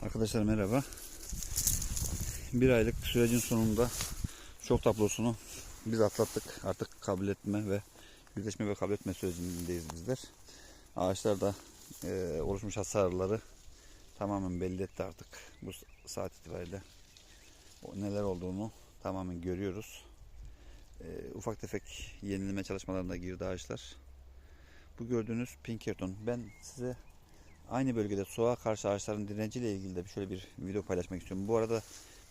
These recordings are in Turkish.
Arkadaşlar merhaba. Bir aylık sürecin sonunda şok tablosunu biz atlattık. Artık kabul etme ve yüzleşme ve kabul etme sürecindeyiz bizler. Ağaçlar da e, oluşmuş hasarları tamamen belli etti artık bu saat itibariyle. O neler olduğunu tamamen görüyoruz. E, ufak tefek yenileme çalışmalarına girdi ağaçlar. Bu gördüğünüz Pinkerton. Ben size aynı bölgede soğuğa karşı ağaçların direnciyle ilgili de şöyle bir video paylaşmak istiyorum. Bu arada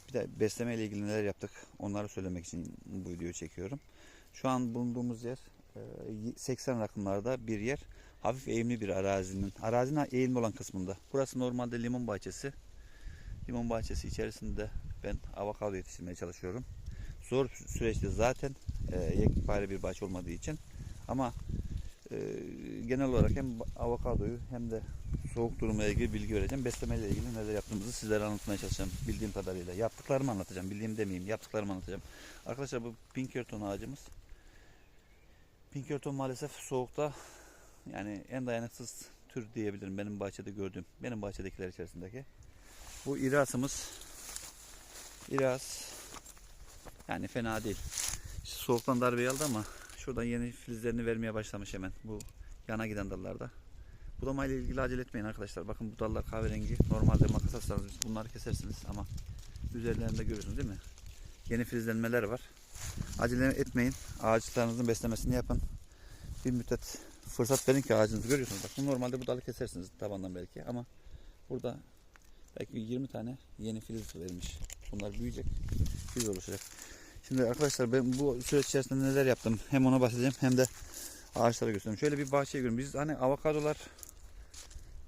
bir de besleme ile ilgili neler yaptık onları söylemek için bu videoyu çekiyorum. Şu an bulunduğumuz yer e, 80 rakımlarda bir yer. Hafif eğimli bir arazinin, arazinin eğimli olan kısmında. Burası normalde limon bahçesi. Limon bahçesi içerisinde ben avokado yetiştirmeye çalışıyorum. Zor süreçte zaten e, yekpare bir bahçe olmadığı için ama e, genel olarak hem avokadoyu hem de soğuk durumla ilgili bilgi vereceğim. Beslemeyle ilgili neler yaptığımızı sizlere anlatmaya çalışacağım bildiğim kadarıyla. Yaptıklarımı anlatacağım. Bildiğim demeyeyim. Yaptıklarımı anlatacağım. Arkadaşlar bu Pinkerton ağacımız. Pinkerton maalesef soğukta yani en dayanıksız tür diyebilirim benim bahçede gördüğüm. Benim bahçedekiler içerisindeki. Bu irasımız iras yani fena değil. İşte soğuktan darbeyi aldı ama şuradan yeni filizlerini vermeye başlamış hemen bu yana giden dallarda. Budamayla ilgili acele etmeyin arkadaşlar. Bakın bu dallar kahverengi. Normalde makas atsanız bunları kesersiniz ama üzerlerinde görüyorsunuz değil mi? Yeni filizlenmeler var. Acele etmeyin. Ağaçlarınızın beslemesini yapın. Bir müddet fırsat verin ki ağacınızı görüyorsunuz. Bak bu normalde bu dalı kesersiniz tabandan belki ama burada belki 20 tane yeni filiz vermiş. Bunlar büyüyecek. Filiz oluşacak. Şimdi arkadaşlar ben bu süreç içerisinde neler yaptım hem ona bahsedeceğim hem de ağaçlara göstereyim. Şöyle bir bahçeye görün. Biz hani avokadolar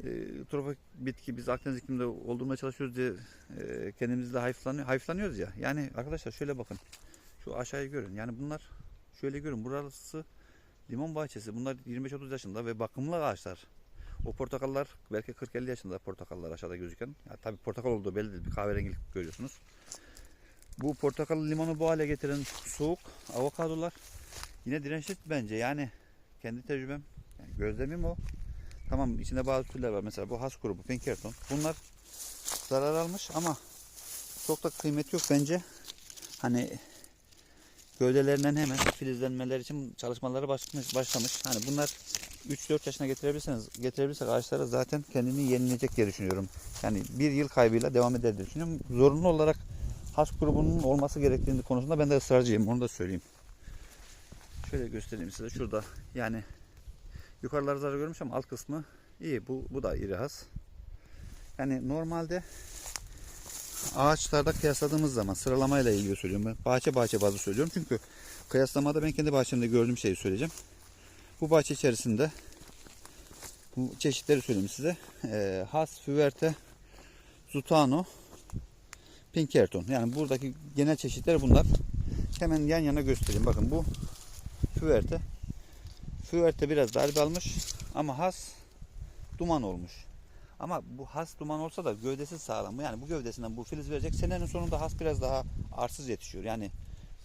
e, tropik bitki biz Akdeniz ikliminde olduğuna çalışıyoruz diye e, kendimizde hayıflanıyor, hayıflanıyoruz ya. Yani arkadaşlar şöyle bakın. Şu aşağıyı görün. Yani bunlar şöyle görün. Burası limon bahçesi. Bunlar 25-30 yaşında ve bakımlı ağaçlar. O portakallar belki 40-50 yaşında portakallar aşağıda gözüken. Ya, tabii portakal olduğu belli değil. Bir kahverengilik görüyorsunuz. Bu portakalı limonu bu hale getiren soğuk avokadolar yine dirençli bence. Yani kendi tecrübem, yani gözlemim o. Tamam içinde bazı türler var. Mesela bu has grubu Pinkerton. Bunlar zarar almış ama çok da kıymet yok bence. Hani gövdelerinden hemen filizlenmeler için çalışmaları başlamış. başlamış. Hani bunlar 3-4 yaşına getirebilirseniz getirebilirsek ağaçlara zaten kendini yenilecek diye düşünüyorum. Yani bir yıl kaybıyla devam eder diye düşünüyorum. Zorunlu olarak has grubunun olması gerektiğini konusunda ben de ısrarcıyım. Onu da söyleyeyim. Şöyle göstereyim size. Şurada yani yukarıları zarar görmüş ama alt kısmı iyi. Bu, bu da iri has. Yani normalde ağaçlarda kıyasladığımız zaman sıralamayla ilgili söylüyorum. Ben bahçe bahçe bazı söylüyorum. Çünkü kıyaslamada ben kendi bahçemde gördüğüm şeyi söyleyeceğim. Bu bahçe içerisinde bu çeşitleri söyleyeyim size. Ee, has, Füverte, Zutano, Pinkerton. Yani buradaki genel çeşitler bunlar. Hemen yan yana göstereyim. Bakın bu Füverte. Füverte biraz darbe almış ama has duman olmuş. Ama bu has duman olsa da gövdesi sağlam. Yani bu gövdesinden bu filiz verecek. Senenin sonunda has biraz daha arsız yetişiyor. Yani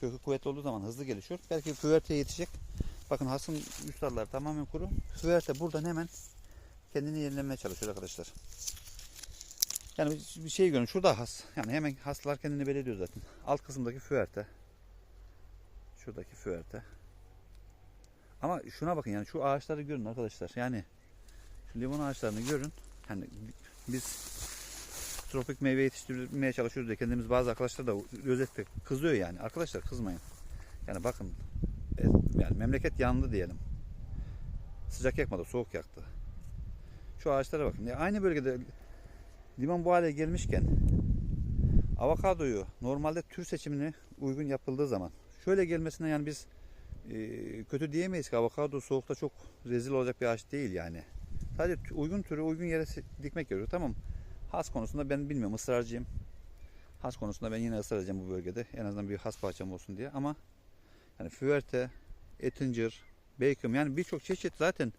kökü kuvvetli olduğu zaman hızlı gelişiyor. Belki füverteye yetişecek. Bakın hasın üst dalları tamamen kuru. Füverte buradan hemen kendini yenilemeye çalışıyor arkadaşlar. Yani bir- şey görün. Şurada has. Yani hemen haslar kendini belli ediyor zaten. Alt kısımdaki füverte. Şuradaki füverte. Ama şuna bakın yani şu ağaçları görün arkadaşlar. Yani şu limon ağaçlarını görün. Hani biz tropik meyve yetiştirmeye çalışıyoruz diye kendimiz bazı arkadaşlar da özetle kızıyor yani. Arkadaşlar kızmayın. Yani bakın e, yani memleket yandı diyelim. Sıcak yakmadı, soğuk yaktı. Şu ağaçlara bakın. Ya aynı bölgede limon bu hale gelmişken avokadoyu normalde tür seçimini uygun yapıldığı zaman şöyle gelmesine yani biz e, kötü diyemeyiz ki avokado soğukta çok rezil olacak bir ağaç değil yani. Sadece uygun türü uygun yere dikmek gerekiyor. Tamam. Has konusunda ben bilmiyorum ısrarcıyım. Has konusunda ben yine ısrar edeceğim bu bölgede. En azından bir has bahçem olsun diye ama yani Füverte, Ettinger, Bacon yani birçok çeşit zaten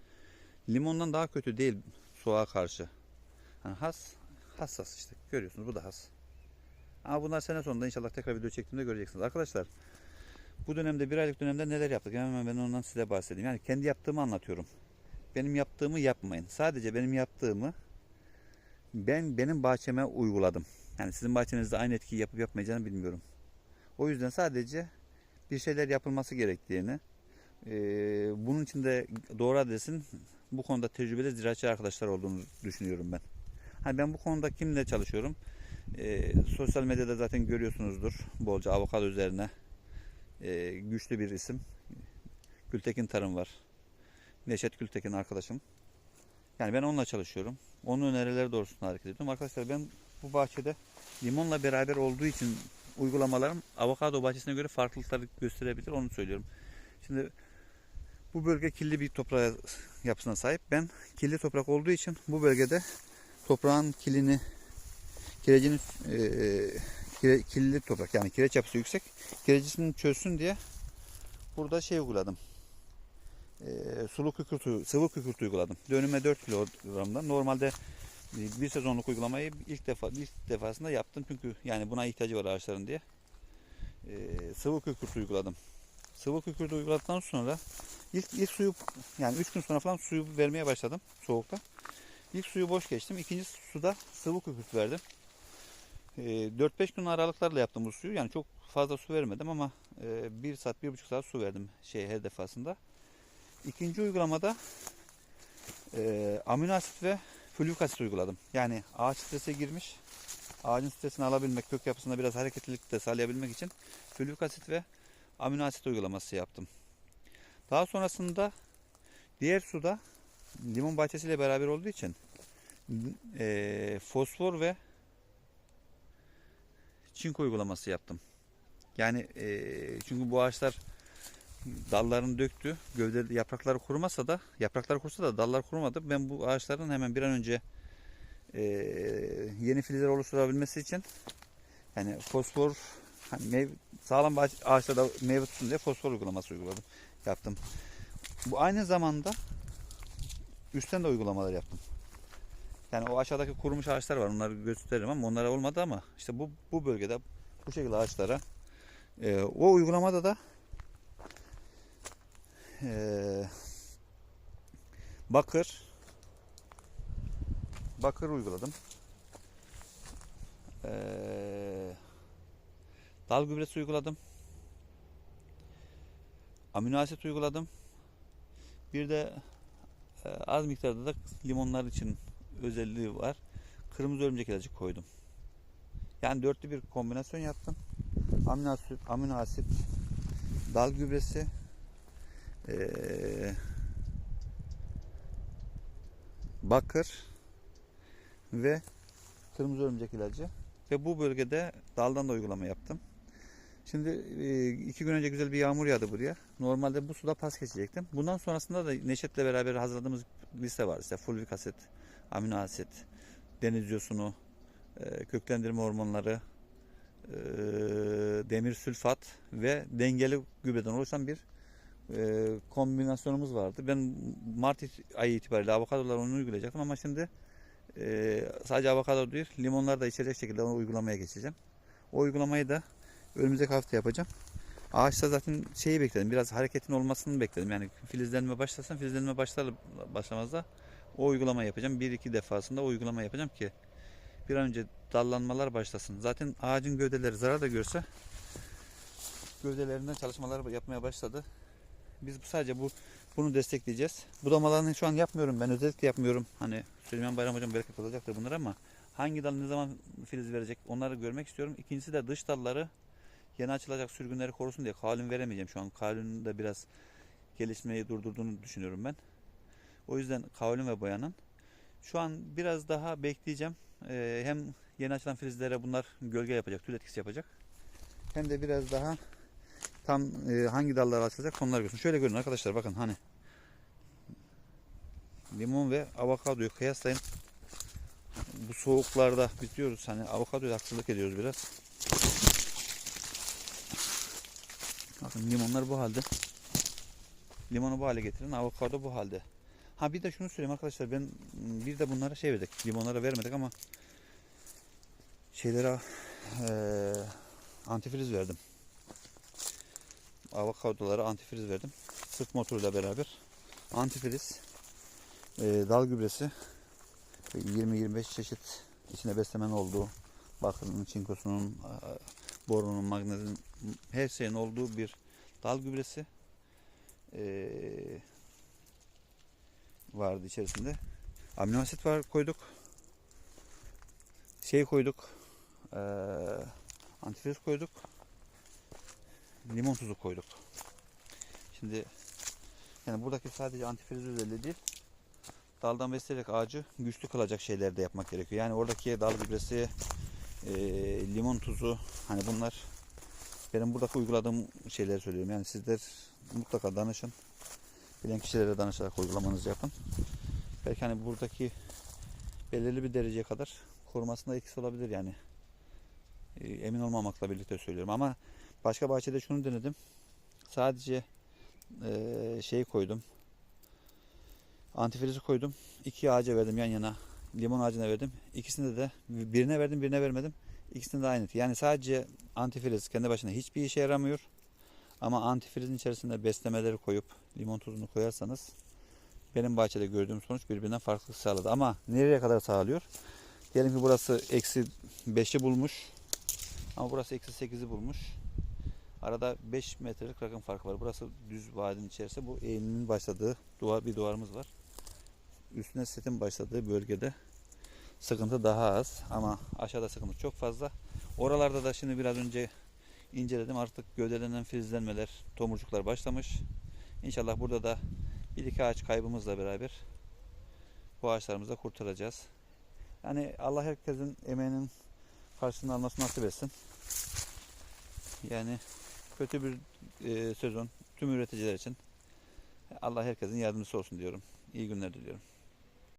limondan daha kötü değil soğuğa karşı. Yani has, hassas işte görüyorsunuz bu da has. Ama bunlar sene sonunda inşallah tekrar video çektiğimde göreceksiniz. Arkadaşlar bu dönemde bir aylık dönemde neler yaptık? Hemen ben ondan size bahsedeyim. Yani kendi yaptığımı anlatıyorum. Benim yaptığımı yapmayın. Sadece benim yaptığımı ben benim bahçeme uyguladım. Yani sizin bahçenizde aynı etkiyi yapıp yapmayacağını bilmiyorum. O yüzden sadece bir şeyler yapılması gerektiğini, bunun için de doğru adresin bu konuda tecrübeli ziraatçı arkadaşlar olduğunu düşünüyorum ben. Hani ben bu konuda kimle çalışıyorum? E, sosyal medyada zaten görüyorsunuzdur bolca avokado üzerine e, güçlü bir isim. Gültekin Tarım var. Neşet Gültekin arkadaşım. Yani ben onunla çalışıyorum. Onun önerileri doğrultusunda hareket ediyorum. Arkadaşlar ben bu bahçede limonla beraber olduğu için uygulamalarım avokado bahçesine göre farklılıklar gösterebilir. Onu söylüyorum. Şimdi bu bölge kirli bir toprağa yapısına sahip. Ben kirli toprak olduğu için bu bölgede toprağın kilini kirecinin e, kirli toprak yani kireç yapısı yüksek. Kirecisini çözsün diye burada şey uyguladım. E, sulu kükürt, sıvı kükürt uyguladım. Dönüme 4 kilogramdan. Normalde bir sezonluk uygulamayı ilk defa ilk defasında yaptım çünkü yani buna ihtiyacı var ağaçların diye. E, sıvı kükürt uyguladım. Sıvı kükürt uyguladıktan sonra ilk ilk suyu yani 3 gün sonra falan suyu vermeye başladım soğukta. İlk suyu boş geçtim. İkinci suda sıvı kükürt verdim. E, 4-5 gün aralıklarla yaptım bu suyu. Yani çok fazla su vermedim ama 1 saat, 1,5 saat su verdim şey her defasında. İkinci uygulamada e, amino asit ve fulvik asit uyguladım. Yani ağaç strese girmiş. Ağacın stresini alabilmek, kök yapısında biraz hareketlilik de sağlayabilmek için fulvik asit ve amino asit uygulaması yaptım. Daha sonrasında diğer suda limon bahçesiyle beraber olduğu için e, fosfor ve çinko uygulaması yaptım. Yani e, çünkü bu ağaçlar dallarını döktü. Gövde yaprakları kurumasa da yaprakları kursa da dallar kurumadı. Ben bu ağaçların hemen bir an önce e, yeni filizler oluşturabilmesi için yani fosfor hani meyve, sağlam ağaç, ağaçlarda meyve tutsun diye fosfor uygulaması uyguladım. Yaptım. Bu aynı zamanda üstten de uygulamalar yaptım. Yani o aşağıdaki kurumuş ağaçlar var. Onları gösteririm ama onlara olmadı ama işte bu bu bölgede bu şekilde ağaçlara e, o uygulamada da e, bakır bakır uyguladım. E, dal gübresi uyguladım. Amino asit uyguladım. Bir de az miktarda da limonlar için özelliği var. Kırmızı örümcek ilacı koydum. Yani dörtlü bir kombinasyon yaptım. Amino asit, amino asit dal gübresi, ee, bakır ve kırmızı örümcek ilacı ve bu bölgede daldan da uygulama yaptım. Şimdi e, iki gün önce güzel bir yağmur yağdı buraya. Normalde bu suda pas geçecektim. Bundan sonrasında da Neşet'le beraber hazırladığımız liste var. İşte fulvik asit, amino asit, deniz yosunu, e, köklendirme hormonları, e, demir sülfat ve dengeli gübreden oluşan bir e, kombinasyonumuz vardı. Ben Mart ayı itibariyle avokadolar onu uygulayacaktım ama şimdi sadece avokado değil limonlar da içecek şekilde onu uygulamaya geçeceğim. O uygulamayı da önümüzdeki hafta yapacağım. Ağaçta zaten şeyi bekledim. Biraz hareketin olmasını bekledim. Yani filizlenme başlasın. Filizlenme başlar başlamaz da o uygulama yapacağım. Bir iki defasında o uygulama yapacağım ki bir an önce dallanmalar başlasın. Zaten ağacın gövdeleri zarar da görse gövdelerinden çalışmalar yapmaya başladı. Biz sadece bu bunu destekleyeceğiz. Budamalarını şu an yapmıyorum. Ben özellikle yapmıyorum. Hani Süleyman Bayram hocam bereket olacaktır bunlar ama hangi dal ne zaman filiz verecek onları görmek istiyorum. İkincisi de dış dalları yeni açılacak sürgünleri korusun diye kalın veremeyeceğim. Şu an kalının da biraz gelişmeyi durdurduğunu düşünüyorum ben. O yüzden kavlin ve boyanın. Şu an biraz daha bekleyeceğim. Ee, hem yeni açılan filizlere bunlar gölge yapacak, tül etkisi yapacak. Hem de biraz daha tam e, hangi dallar açılacak onları görsün. Şöyle görün arkadaşlar bakın hani limon ve avokadoyu kıyaslayın. Bu soğuklarda biz diyoruz hani avokadoya haksızlık ediyoruz biraz. Bakın limonlar bu halde. Limonu bu hale getirin. Avokado bu halde. Ha bir de şunu söyleyeyim arkadaşlar. Ben bir de bunlara şey verdik. Limonlara vermedik ama şeylere e, antifriz verdim. Avokadolara antifriz verdim. Sırt motoruyla beraber. Antifriz, e, dal gübresi 20-25 çeşit içine beslemen olduğu, bakırın, çinkosunun, borunun, magnezyum, her şeyin olduğu bir dal gübresi vardı içerisinde. Amino asit var koyduk. Şey koyduk. Antifriz koyduk. Limon tuzu koyduk. Şimdi yani buradaki sadece antifriz özelliği değil. Daldan besleyerek ağacı güçlü kılacak şeyler de yapmak gerekiyor. Yani oradaki dal gübresi, e, limon tuzu hani bunlar benim buradaki uyguladığım şeyleri söylüyorum. Yani sizler mutlaka danışın. Bilen kişilere danışarak uygulamanızı yapın. Belki hani buradaki belirli bir dereceye kadar korumasında etkisi olabilir yani. E, emin olmamakla birlikte söylüyorum ama başka bahçede şunu denedim. Sadece şey koydum. Antifrizi koydum. İki ağaca verdim yan yana. Limon ağacına verdim. İkisinde de birine verdim birine vermedim. İkisinde de aynı. Yani sadece antifriz kendi başına hiçbir işe yaramıyor. Ama antifrizin içerisinde beslemeleri koyup limon tuzunu koyarsanız benim bahçede gördüğüm sonuç birbirinden farklılık sağladı. Ama nereye kadar sağlıyor? Diyelim ki burası eksi 5'i bulmuş. Ama burası eksi 8'i bulmuş. Arada 5 metrelik rakım farkı var. Burası düz vadinin içerisinde. Bu eğiminin başladığı duvar, bir duvarımız var. Üstüne setin başladığı bölgede sıkıntı daha az. Ama aşağıda sıkıntı çok fazla. Oralarda da şimdi biraz önce inceledim. Artık gövdelenen filizlenmeler, tomurcuklar başlamış. İnşallah burada da bir iki ağaç kaybımızla beraber bu ağaçlarımızı da kurtaracağız. Yani Allah herkesin emeğinin karşılığını almasını nasip etsin. Yani kötü bir e, sezon tüm üreticiler için Allah herkesin yardımcısı olsun diyorum. İyi günler diliyorum.